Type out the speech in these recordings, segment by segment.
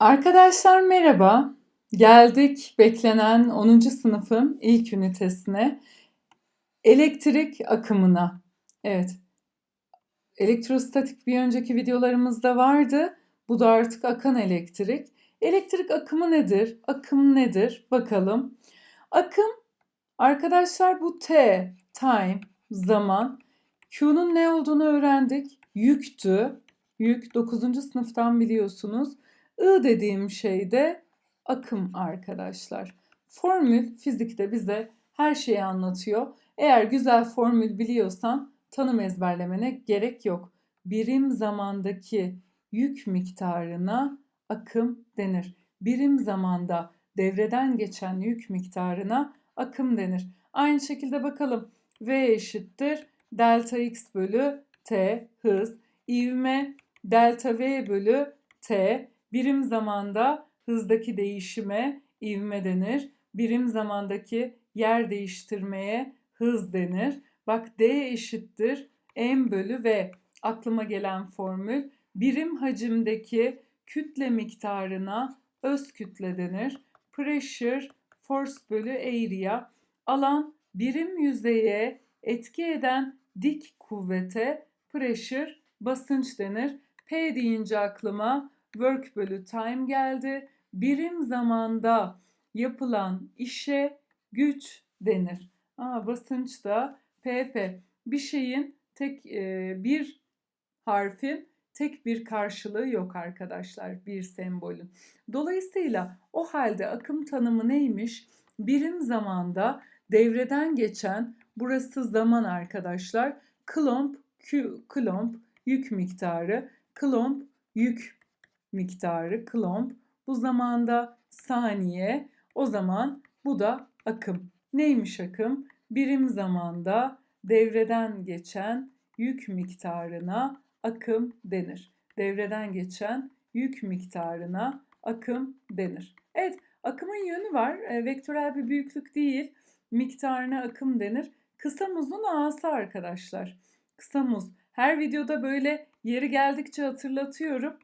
Arkadaşlar merhaba. Geldik beklenen 10. sınıfın ilk ünitesine. Elektrik akımına. Evet. Elektrostatik bir önceki videolarımızda vardı. Bu da artık akan elektrik. Elektrik akımı nedir? Akım nedir? Bakalım. Akım arkadaşlar bu T, time, zaman. Q'nun ne olduğunu öğrendik. Yüktü. Yük 9. sınıftan biliyorsunuz. I dediğim şey de akım arkadaşlar. Formül fizikte bize her şeyi anlatıyor. Eğer güzel formül biliyorsan tanım ezberlemene gerek yok. Birim zamandaki yük miktarına akım denir. Birim zamanda devreden geçen yük miktarına akım denir. Aynı şekilde bakalım. V eşittir delta x bölü t hız. İvme delta v bölü t Birim zamanda hızdaki değişime ivme denir. Birim zamandaki yer değiştirmeye hız denir. Bak D eşittir M bölü V. Aklıma gelen formül birim hacimdeki kütle miktarına öz kütle denir. Pressure force bölü area. Alan birim yüzeye etki eden dik kuvvete pressure basınç denir. P deyince aklıma work bölü time geldi. Birim zamanda yapılan işe güç denir. Aa, basınç da PP. Bir şeyin tek e, bir harfin tek bir karşılığı yok arkadaşlar bir sembolün. Dolayısıyla o halde akım tanımı neymiş? Birim zamanda devreden geçen burası zaman arkadaşlar. Klomp, klomp yük miktarı, klomp yük miktarı klomp. Bu zamanda saniye. O zaman bu da akım. Neymiş akım? Birim zamanda devreden geçen yük miktarına akım denir. Devreden geçen yük miktarına akım denir. Evet, akımın yönü var. E, vektörel bir büyüklük değil. Miktarına akım denir. Kısa muzun ağası arkadaşlar. Kısa muz. Her videoda böyle yeri geldikçe hatırlatıyorum.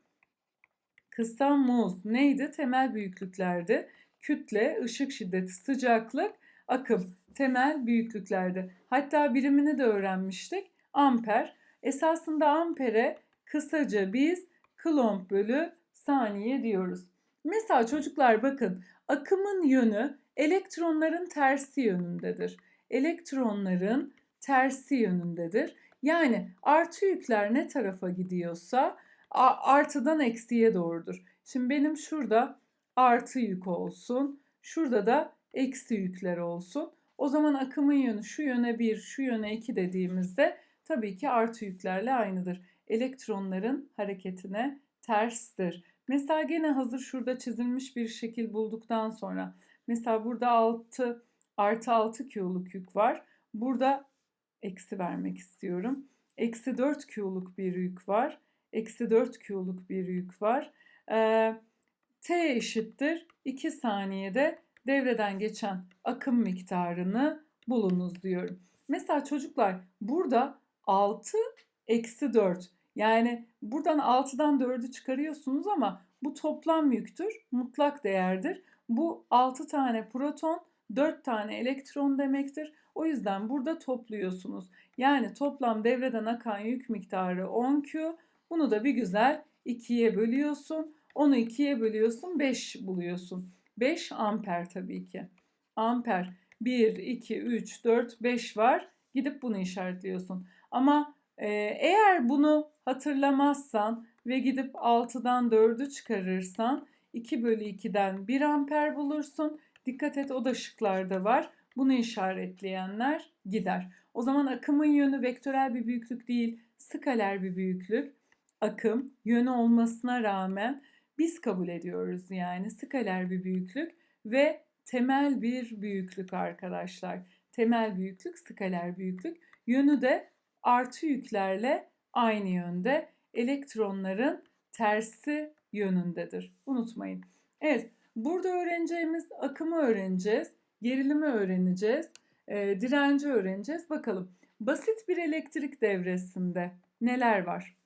Kısa muz neydi? Temel büyüklüklerdi. Kütle, ışık şiddeti, sıcaklık, akım temel büyüklüklerdi. Hatta birimini de öğrenmiştik. Amper. Esasında ampere kısaca biz klomp bölü saniye diyoruz. Mesela çocuklar bakın akımın yönü elektronların tersi yönündedir. Elektronların tersi yönündedir. Yani artı yükler ne tarafa gidiyorsa artıdan eksiye doğrudur. Şimdi benim şurada artı yük olsun. Şurada da eksi yükler olsun. O zaman akımın yönü şu yöne 1, şu yöne 2 dediğimizde tabii ki artı yüklerle aynıdır. Elektronların hareketine terstir. Mesela gene hazır şurada çizilmiş bir şekil bulduktan sonra mesela burada 6 artı 6 Q'luk yük var. Burada eksi vermek istiyorum. Eksi 4 Q'luk bir yük var eksi 4 Q'luk bir yük var. E, T eşittir 2 saniyede devreden geçen akım miktarını bulunuz diyorum. Mesela çocuklar burada 6 eksi 4 yani buradan 6'dan 4'ü çıkarıyorsunuz ama bu toplam yüktür, mutlak değerdir. Bu 6 tane proton, 4 tane elektron demektir. O yüzden burada topluyorsunuz. Yani toplam devreden akan yük miktarı 10Q, bunu da bir güzel 2'ye bölüyorsun. Onu 2'ye bölüyorsun 5 buluyorsun. 5 amper tabii ki. Amper 1, 2, 3, 4, 5 var. Gidip bunu işaretliyorsun. Ama e, eğer bunu hatırlamazsan ve gidip 6'dan 4'ü çıkarırsan 2 bölü 2'den 1 amper bulursun. Dikkat et o da şıklarda var. Bunu işaretleyenler gider. O zaman akımın yönü vektörel bir büyüklük değil, skaler bir büyüklük akım yönü olmasına rağmen biz kabul ediyoruz yani skaler bir büyüklük ve temel bir büyüklük arkadaşlar. Temel büyüklük skaler büyüklük. Yönü de artı yüklerle aynı yönde. Elektronların tersi yönündedir. Unutmayın. Evet, burada öğreneceğimiz akımı öğreneceğiz, gerilimi öğreneceğiz, e, direnci öğreneceğiz. Bakalım basit bir elektrik devresinde neler var?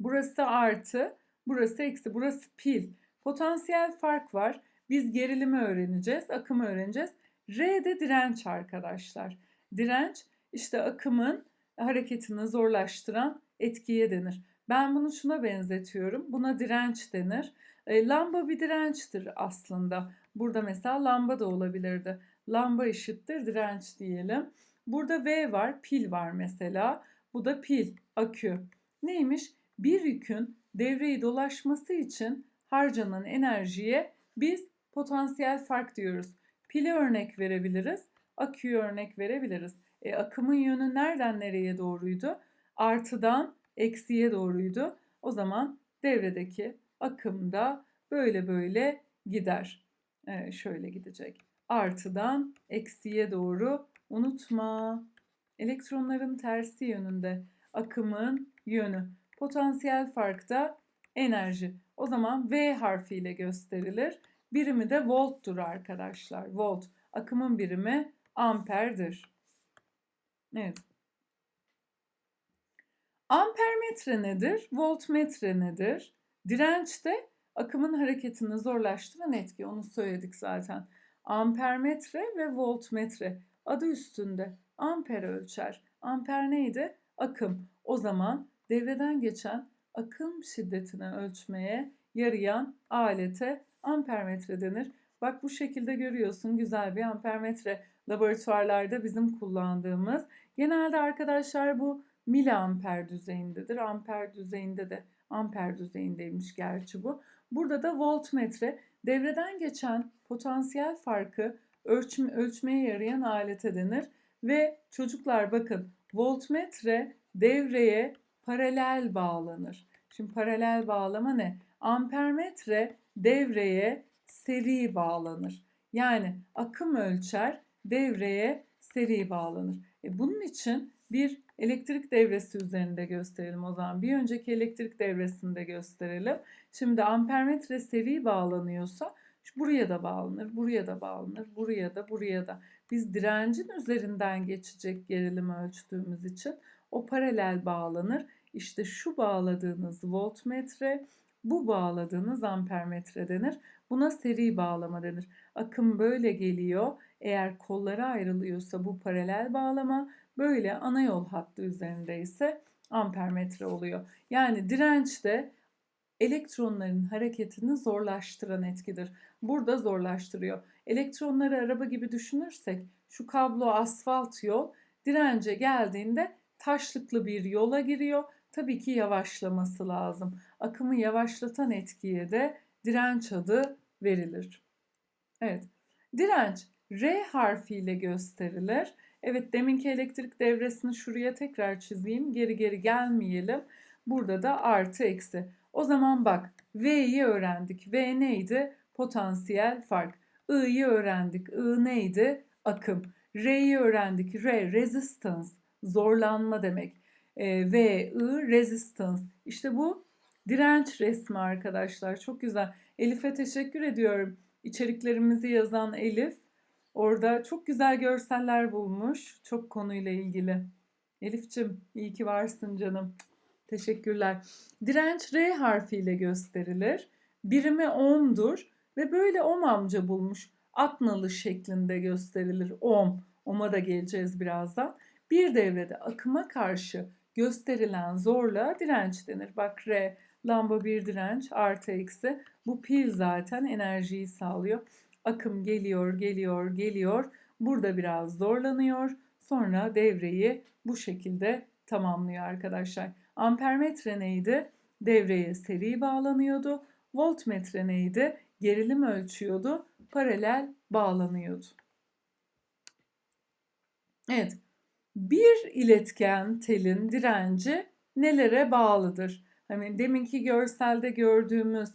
Burası artı, burası eksi, burası pil. Potansiyel fark var. Biz gerilimi öğreneceğiz, akımı öğreneceğiz. R de direnç arkadaşlar. Direnç işte akımın hareketini zorlaştıran etkiye denir. Ben bunu şuna benzetiyorum. Buna direnç denir. E, lamba bir dirençtir aslında. Burada mesela lamba da olabilirdi. Lamba eşittir direnç diyelim. Burada V var, pil var mesela. Bu da pil, akü. Neymiş? Bir yükün devreyi dolaşması için harcanan enerjiye biz potansiyel fark diyoruz. Pili örnek verebiliriz, aküyü örnek verebiliriz. E, akımın yönü nereden nereye doğruydu? Artıdan eksiye doğruydu. O zaman devredeki akım da böyle böyle gider. E, şöyle gidecek. Artıdan eksiye doğru unutma. Elektronların tersi yönünde akımın yönü. Potansiyel fark da enerji. O zaman V harfiyle gösterilir. Birimi de volttur arkadaşlar. Volt. Akımın birimi amperdir. Evet. Ampermetre nedir? Voltmetre nedir? Direnç de akımın hareketini zorlaştıran etki. Onu söyledik zaten. Ampermetre ve voltmetre adı üstünde amper ölçer. Amper neydi? Akım. O zaman devreden geçen akım şiddetini ölçmeye yarayan alete ampermetre denir. Bak bu şekilde görüyorsun güzel bir ampermetre laboratuvarlarda bizim kullandığımız. Genelde arkadaşlar bu miliamper düzeyindedir. Amper düzeyinde de amper düzeyindeymiş gerçi bu. Burada da voltmetre devreden geçen potansiyel farkı ölçme, ölçmeye yarayan alete denir. Ve çocuklar bakın voltmetre devreye paralel bağlanır. Şimdi paralel bağlama ne? Ampermetre devreye seri bağlanır. Yani akım ölçer devreye seri bağlanır. E bunun için bir elektrik devresi üzerinde gösterelim o zaman. Bir önceki elektrik devresinde gösterelim. Şimdi ampermetre seri bağlanıyorsa buraya da bağlanır, buraya da bağlanır, buraya da, buraya da. Biz direncin üzerinden geçecek gerilimi ölçtüğümüz için o paralel bağlanır. İşte şu bağladığınız voltmetre, bu bağladığınız ampermetre denir. Buna seri bağlama denir. Akım böyle geliyor. Eğer kollara ayrılıyorsa bu paralel bağlama, böyle ana yol hattı üzerinde ise ampermetre oluyor. Yani direnç de elektronların hareketini zorlaştıran etkidir. Burada zorlaştırıyor. Elektronları araba gibi düşünürsek şu kablo asfalt yol dirence geldiğinde taşlıklı bir yola giriyor. Tabii ki yavaşlaması lazım. Akımı yavaşlatan etkiye de direnç adı verilir. Evet. Direnç R harfiyle gösterilir. Evet deminki elektrik devresini şuraya tekrar çizeyim. Geri geri gelmeyelim. Burada da artı eksi. O zaman bak V'yi öğrendik. V neydi? Potansiyel fark. I'yi öğrendik. I neydi? Akım. R'yi öğrendik. R resistance. Zorlanma demek. E, resistance. İşte bu direnç resmi arkadaşlar. Çok güzel. Elif'e teşekkür ediyorum. İçeriklerimizi yazan Elif. Orada çok güzel görseller bulmuş. Çok konuyla ilgili. Elif'cim iyi ki varsın canım. Teşekkürler. Direnç R harfiyle gösterilir. Birimi ohm'dur ve böyle ohm amca bulmuş. Atnalı şeklinde gösterilir ohm. Ohm'a da geleceğiz birazdan. Bir devrede akıma karşı gösterilen zorluğa direnç denir. Bak R lamba bir direnç artı eksi. Bu pil zaten enerjiyi sağlıyor. Akım geliyor, geliyor, geliyor. Burada biraz zorlanıyor. Sonra devreyi bu şekilde tamamlıyor arkadaşlar. Ampermetre neydi? Devreye seri bağlanıyordu. Voltmetre neydi? Gerilim ölçüyordu. Paralel bağlanıyordu. Evet. Bir iletken telin direnci nelere bağlıdır? Hani deminki görselde gördüğümüz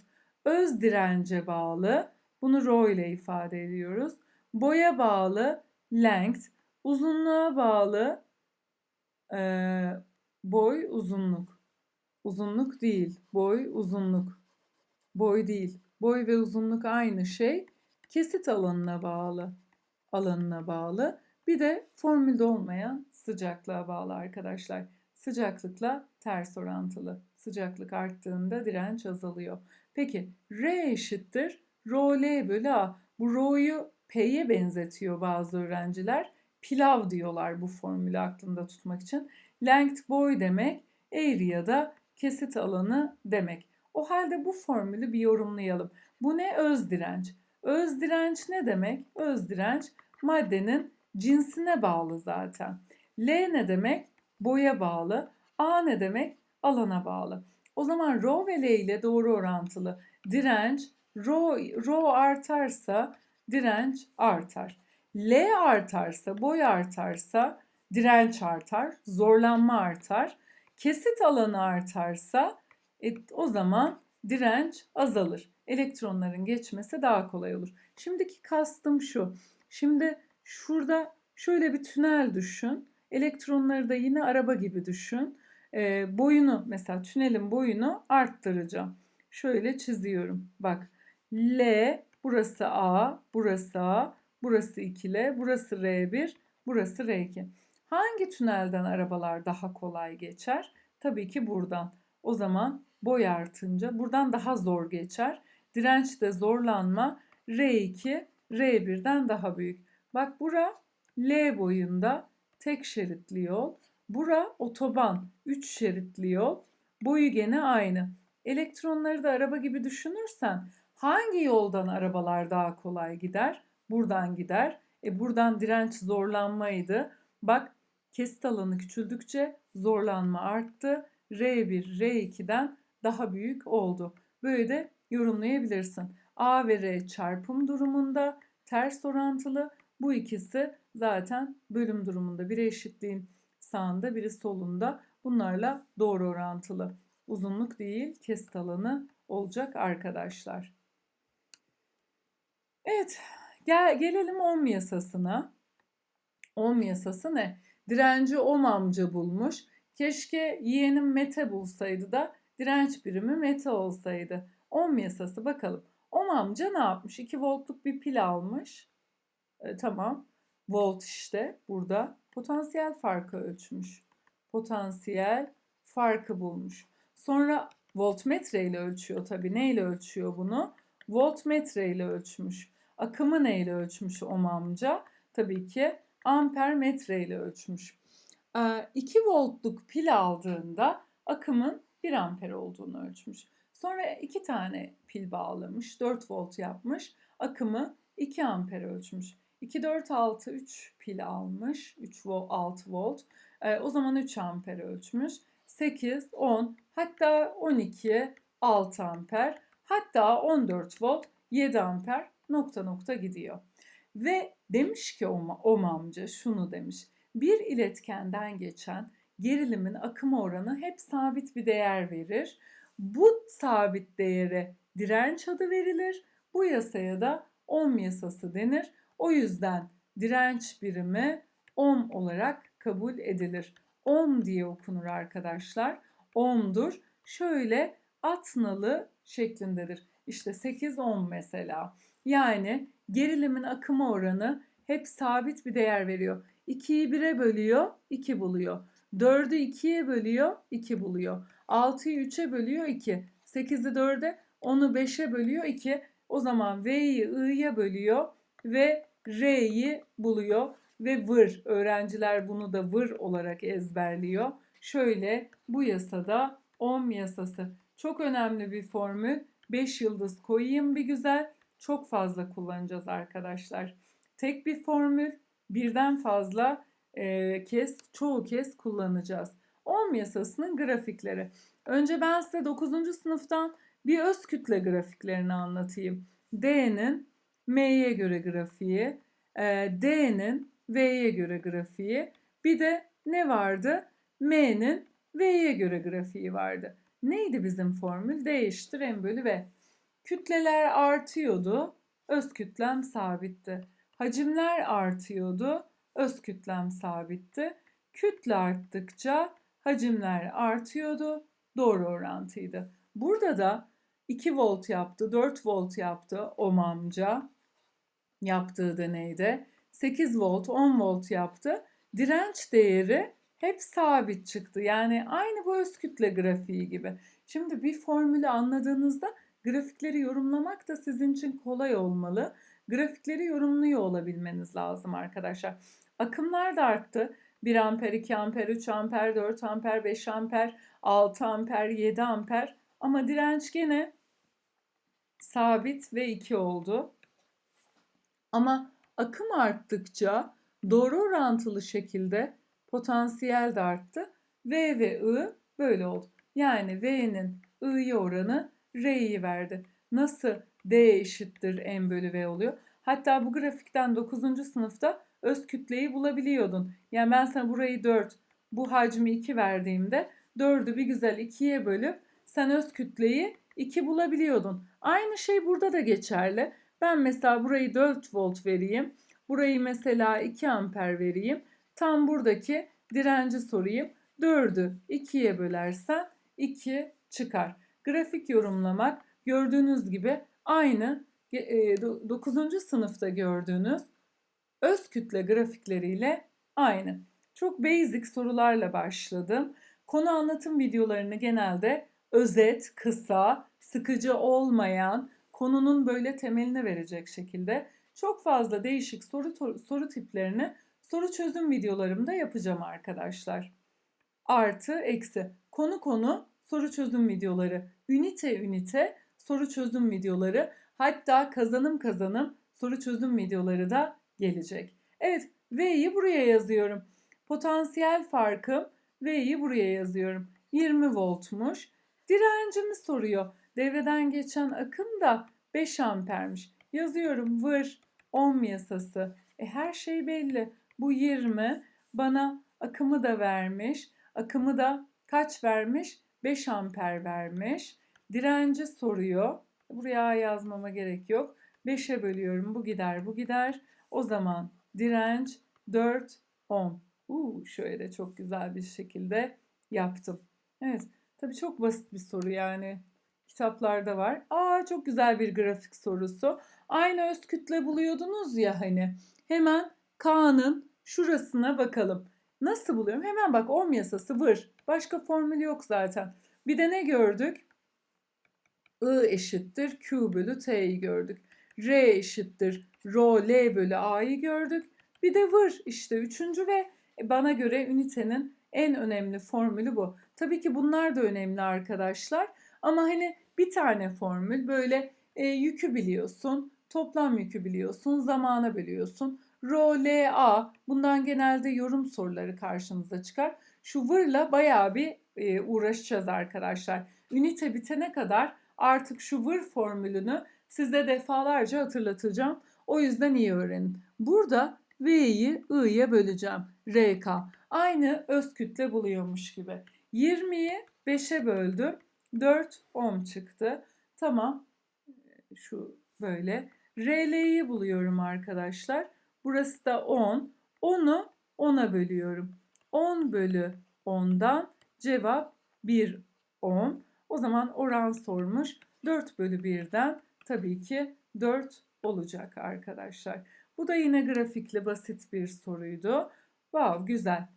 öz dirence bağlı. Bunu rho ile ifade ediyoruz. Boya bağlı length, uzunluğa bağlı e, boy, uzunluk. Uzunluk değil, boy, uzunluk. Boy değil. Boy ve uzunluk aynı şey. Kesit alanına bağlı. Alanına bağlı. Bir de formülde olmayan sıcaklığa bağlı arkadaşlar. Sıcaklıkla ters orantılı. Sıcaklık arttığında direnç azalıyor. Peki R eşittir rho L bölü A. Bu rho'yu P'ye benzetiyor bazı öğrenciler. Pilav diyorlar bu formülü aklında tutmak için. Length boy demek, ya da kesit alanı demek. O halde bu formülü bir yorumlayalım. Bu ne? Öz direnç. Öz direnç ne demek? Öz direnç maddenin cinsine bağlı zaten. L ne demek? Boya bağlı. A ne demek? Alana bağlı. O zaman rho ve L ile doğru orantılı. Direnç rho, rho artarsa direnç artar. L artarsa, boy artarsa direnç artar, zorlanma artar. Kesit alanı artarsa e, o zaman direnç azalır. Elektronların geçmesi daha kolay olur. Şimdiki kastım şu. Şimdi şurada şöyle bir tünel düşün. Elektronları da yine araba gibi düşün. E, boyunu mesela tünelin boyunu arttıracağım. Şöyle çiziyorum. Bak L burası A, burası A, burası 2L, burası R1, burası R2. Hangi tünelden arabalar daha kolay geçer? Tabii ki buradan. O zaman boy artınca buradan daha zor geçer. Dirençte zorlanma R2 R1'den daha büyük. Bak bura L boyunda tek şeritli yol. Bura otoban 3 şeritli yol. Boyu gene aynı. Elektronları da araba gibi düşünürsen hangi yoldan arabalar daha kolay gider? Buradan gider. E buradan direnç zorlanmaydı. Bak kesit alanı küçüldükçe zorlanma arttı. R1 R2'den daha büyük oldu. Böyle de yorumlayabilirsin. A ve R çarpım durumunda ters orantılı. Bu ikisi zaten bölüm durumunda. Biri eşitliğin sağında, biri solunda. Bunlarla doğru orantılı. Uzunluk değil, kesit alanı olacak arkadaşlar. Evet, gel, gelelim ohm yasasına. Ohm yasası ne? Direnci ohm amca bulmuş. Keşke yeğenim mete bulsaydı da direnç birimi mete olsaydı. Ohm yasası bakalım. Ohm amca ne yapmış? 2 voltluk bir pil almış. E, tamam. Volt işte burada. Potansiyel farkı ölçmüş. Potansiyel farkı bulmuş. Sonra voltmetre ile ölçüyor tabii. Ne ile ölçüyor bunu? Voltmetre ile ölçmüş. Akımı ne ile ölçmüş ohm amca? Tabii ki amper metre ile ölçmüş. 2 voltluk pil aldığında akımın 1 amper olduğunu ölçmüş. Sonra 2 tane pil bağlamış, 4 volt yapmış, akımı 2 amper ölçmüş. 2, 4, 6, 3 pil almış, 3 volt, 6 volt. o zaman 3 amper ölçmüş. 8, 10, hatta 12, 6 amper, hatta 14 volt, 7 amper nokta nokta gidiyor. Ve demiş ki Om amca şunu demiş. Bir iletkenden geçen gerilimin akım oranı hep sabit bir değer verir. Bu sabit değere direnç adı verilir. Bu yasaya da ohm yasası denir. O yüzden direnç birimi ohm olarak kabul edilir. Ohm diye okunur arkadaşlar. Ohm'dur. Şöyle atnalı şeklindedir. İşte 8 ohm mesela. Yani gerilimin akımı oranı hep sabit bir değer veriyor. 2'yi 1'e bölüyor, 2 buluyor. 4'ü 2'ye bölüyor, 2 buluyor. 6'yı 3'e bölüyor, 2. 8'i 4'e, 10'u 5'e bölüyor, 2. O zaman V'yi I'ya bölüyor ve R'yi buluyor ve vır. Öğrenciler bunu da vır olarak ezberliyor. Şöyle bu yasada ohm yasası. Çok önemli bir formül. 5 yıldız koyayım bir güzel. Çok fazla kullanacağız arkadaşlar. Tek bir formül birden fazla e, kez, çoğu kez kullanacağız. Ohm yasasının grafikleri. Önce ben size 9. sınıftan bir öz kütle grafiklerini anlatayım. D'nin M'ye göre grafiği, e, D'nin V'ye göre grafiği, bir de ne vardı? M'nin V'ye göre grafiği vardı. Neydi bizim formül? D M bölü V. Kütleler artıyordu, öz kütlem sabitti. Hacimler artıyordu, öz kütlem sabitti. Kütle arttıkça hacimler artıyordu, doğru orantıydı. Burada da 2 volt yaptı, 4 volt yaptı ohm amca yaptığı deneyde. 8 volt, 10 volt yaptı. Direnç değeri hep sabit çıktı. Yani aynı bu öz kütle grafiği gibi. Şimdi bir formülü anladığınızda grafikleri yorumlamak da sizin için kolay olmalı. Grafikleri yorumluyor olabilmeniz lazım arkadaşlar. Akımlar da arttı. 1 amper, 2 amper, 3 amper, 4 amper, 5 amper, 6 amper, 7 amper ama direnç gene sabit ve 2 oldu. Ama akım arttıkça doğru orantılı şekilde potansiyel de arttı. V ve I böyle oldu. Yani V'nin I'ye oranı R'yi verdi. Nasıl D eşittir M bölü V oluyor? Hatta bu grafikten 9. sınıfta öz kütleyi bulabiliyordun. Yani ben sana burayı 4, bu hacmi 2 verdiğimde 4'ü bir güzel 2'ye bölüp sen öz kütleyi 2 bulabiliyordun. Aynı şey burada da geçerli. Ben mesela burayı 4 volt vereyim. Burayı mesela 2 amper vereyim. Tam buradaki direnci sorayım. 4'ü 2'ye bölersen 2 çıkar. Grafik yorumlamak gördüğünüz gibi aynı 9. sınıfta gördüğünüz öz kütle grafikleriyle aynı. Çok basic sorularla başladım. Konu anlatım videolarını genelde özet, kısa, sıkıcı olmayan, konunun böyle temeline verecek şekilde çok fazla değişik soru soru tiplerini soru çözüm videolarımda yapacağım arkadaşlar. Artı, eksi. Konu konu soru çözüm videoları, ünite ünite soru çözüm videoları, hatta kazanım kazanım soru çözüm videoları da gelecek. Evet, V'yi buraya yazıyorum. Potansiyel farkım V'yi buraya yazıyorum. 20 voltmuş. Direncimi soruyor. Devreden geçen akım da 5 ampermiş. Yazıyorum vır ohm yasası. E her şey belli. Bu 20 bana akımı da vermiş. Akımı da kaç vermiş? 5 amper vermiş. Direnci soruyor. Buraya yazmama gerek yok. 5'e bölüyorum. Bu gider, bu gider. O zaman direnç 4 ohm. Uu, şöyle çok güzel bir şekilde yaptım. Evet. Tabii çok basit bir soru yani. Kitaplarda var. Aa çok güzel bir grafik sorusu. Aynı öz kütle buluyordunuz ya hani. Hemen K'nın şurasına bakalım. Nasıl buluyorum? Hemen bak ohm yasası vır. Başka formül yok zaten. Bir de ne gördük? I eşittir Q bölü T'yi gördük. R eşittir Rho L bölü A'yı gördük. Bir de vır işte üçüncü ve bana göre ünitenin en önemli formülü bu. Tabii ki bunlar da önemli arkadaşlar. Ama hani bir tane formül böyle e, yükü biliyorsun, toplam yükü biliyorsun, zamana bölüyorsun. Rho, L, A bundan genelde yorum soruları karşımıza çıkar. Şu vırla bayağı bir e, uğraşacağız arkadaşlar. Ünite bitene kadar artık şu vır formülünü size defalarca hatırlatacağım. O yüzden iyi öğrenin. Burada V'yi I'ye böleceğim. RK. Aynı öz kütle buluyormuş gibi. 20'yi 5'e böldüm. 4 ohm çıktı. Tamam. Şu böyle. RL'yi buluyorum arkadaşlar. Burası da 10. 10'u 10'a bölüyorum. 10 bölü 10'dan cevap 1 ohm. O zaman oran sormuş. 4 bölü 1'den tabii ki 4 olacak arkadaşlar. Bu da yine grafikli basit bir soruydu. Wow güzel.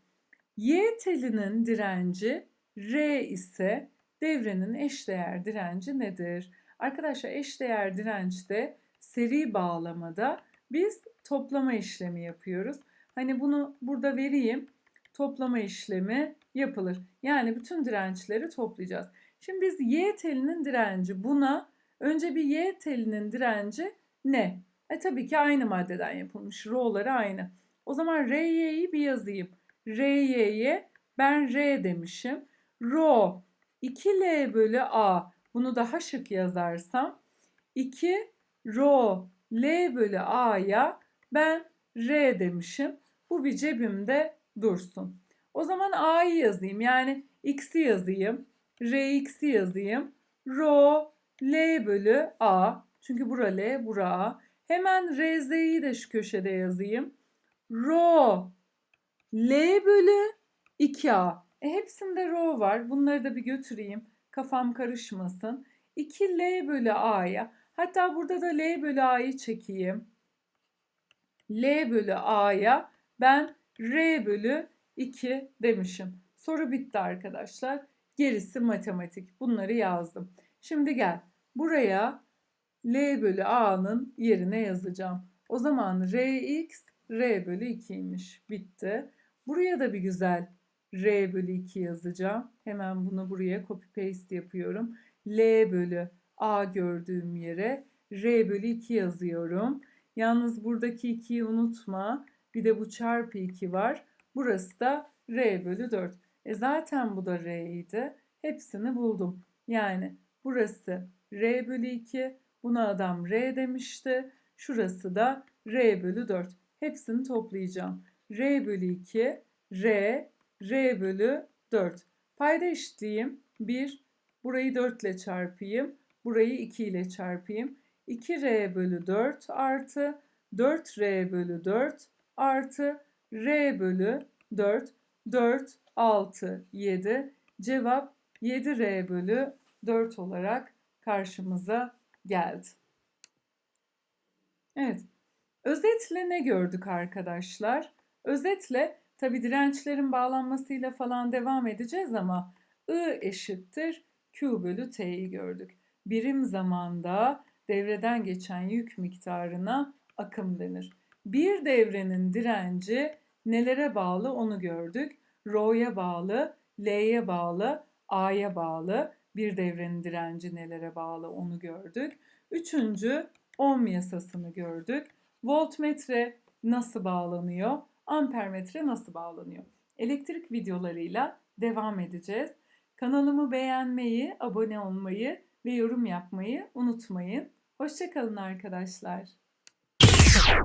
Y telinin direnci R ise devrenin eşdeğer direnci nedir? Arkadaşlar eşdeğer dirençte seri bağlamada biz toplama işlemi yapıyoruz. Hani bunu burada vereyim. Toplama işlemi yapılır. Yani bütün dirençleri toplayacağız. Şimdi biz Y telinin direnci buna önce bir Y telinin direnci ne? E tabii ki aynı maddeden yapılmış. Rho'ları aynı. O zaman RY'yi bir yazayım. RY'ye ben R demişim. Rho 2L bölü A. Bunu daha şık yazarsam 2 Rho L bölü A'ya ben R demişim. Bu bir cebimde dursun. O zaman A'yı yazayım. Yani X'i yazayım. Rx'i yazayım. Rho L bölü A. Çünkü bura L, bura A. Hemen RZ'yi de şu köşede yazayım. Rho L bölü 2A. E hepsinde rho var. Bunları da bir götüreyim. Kafam karışmasın. 2L bölü A'ya. Hatta burada da L bölü A'yı çekeyim. L bölü A'ya ben R bölü 2 demişim. Soru bitti arkadaşlar. Gerisi matematik. Bunları yazdım. Şimdi gel. buraya L bölü A'nın yerine yazacağım. O zaman Rx R bölü 2'ymiş. Bitti. Buraya da bir güzel R bölü 2 yazacağım. Hemen bunu buraya copy paste yapıyorum. L bölü A gördüğüm yere R bölü 2 yazıyorum. Yalnız buradaki 2'yi unutma. Bir de bu çarpı 2 var. Burası da R bölü 4. E zaten bu da R idi. Hepsini buldum. Yani burası R bölü 2. Buna adam R demişti. Şurası da R bölü 4. Hepsini toplayacağım. R bölü 2, R, R bölü 4. Payda eşitleyeyim. 1, burayı 4 ile çarpayım. Burayı 2 ile çarpayım. 2R bölü 4 artı 4R bölü 4 artı R bölü 4. 4, 6, 7. Cevap 7R bölü 4 olarak karşımıza geldi. Evet. Özetle ne gördük arkadaşlar? Özetle tabi dirençlerin bağlanmasıyla falan devam edeceğiz ama I eşittir Q bölü T'yi gördük. Birim zamanda devreden geçen yük miktarına akım denir. Bir devrenin direnci nelere bağlı onu gördük. Rho'ya bağlı, L'ye bağlı, A'ya bağlı. Bir devrenin direnci nelere bağlı onu gördük. Üçüncü ohm yasasını gördük. Voltmetre nasıl bağlanıyor? Ampermetre nasıl bağlanıyor? Elektrik videolarıyla devam edeceğiz. Kanalımı beğenmeyi, abone olmayı ve yorum yapmayı unutmayın. Hoşçakalın arkadaşlar.